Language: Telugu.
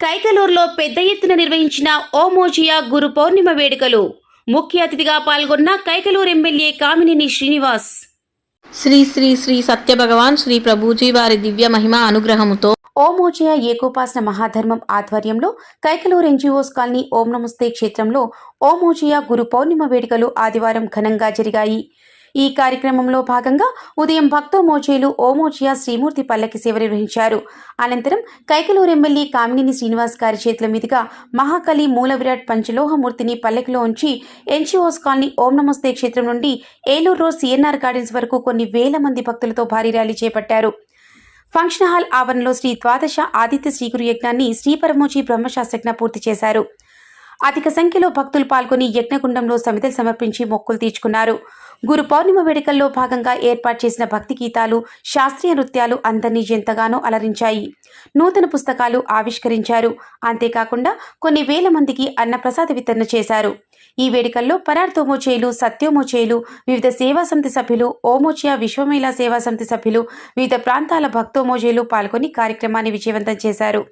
కైకలూరులో పెద్ద ఎత్తున నిర్వహించిన ఓమోజియా గురు పౌర్ణిమ వేడుకలు. ముఖ్య అతిథిగా పాల్గొన్న కైకలూరు ఎమ్మెల్యే కామినేని శ్రీనివాస్. శ్రీ శ్రీ శ్రీ సత్యభగవాన్ శ్రీ ప్రభుజీ వారి దివ్య మహిమ అనుగ్రహముతో ఓమోజయ ఏకోపాసన మహాధర్మం ఆధ్వర్యంలో కైకలూరు ఎన్జిఓస్ కాలనీ ఓం నమస్తే క్షేత్రంలో ఓమోజయ గురు పౌర్ణిమ వేడుకలు ఆదివారం ఘనంగా జరిగాయి. ఈ కార్యక్రమంలో భాగంగా ఉదయం భక్తో మోచేలు శ్రీమూర్తి పల్లకి సేవ నిర్వహించారు. అనంతరం కైకలూరు ఎమ్మెల్యే కామినేని శ్రీనివాస్ గారి చేతుల మీదుగా మహాకలి మూల విరాట్ పంచలోహమూర్తిని పల్లకిలో ఉంచి ఎన్జీఓస్ కాలనీ ఓం నమస్తే క్షేత్రం నుండి ఏలూరు రోడ్ సిఎన్ఆర్ గార్డెన్స్ వరకు కొన్ని వేల మంది భక్తులతో భారీ ర్యాలీ చేపట్టారు. ఫంక్షన్ హాల్ ఆవరణలో శ్రీ ద్వాదశ ఆదిత్య శ్రీగురు యజ్ఞాన్ని శ్రీ పరమోజీ బ్రహ్మశాస్త్రజ్ఞ పూర్తి చేశారు. అధిక సంఖ్యలో భక్తులు పాల్గొని యజ్ఞకుండంలో సమితలు సమర్పించి మొక్కులు తీర్చుకున్నారు. గురు పౌర్ణిమ వేడుకల్లో భాగంగా ఏర్పాటు చేసిన భక్తి గీతాలు శాస్త్రీయ నృత్యాలు అందరినీ ఎంతగానో అలరించాయి. నూతన పుస్తకాలు ఆవిష్కరించారు. అంతేకాకుండా కొన్ని వేల మందికి అన్నప్రసాద వితరణ చేశారు. ఈ వేడుకల్లో పరార్థోమోచేయులు సత్యోమోచేలు వివిధ సేవా సమితి సభ్యులు ఓమోచియా విశ్వమేళా సేవా సమితి సభ్యులు వివిధ ప్రాంతాల భక్తోమోచేయులు పాల్గొని కార్యక్రమాన్ని విజయవంతం చేశారు.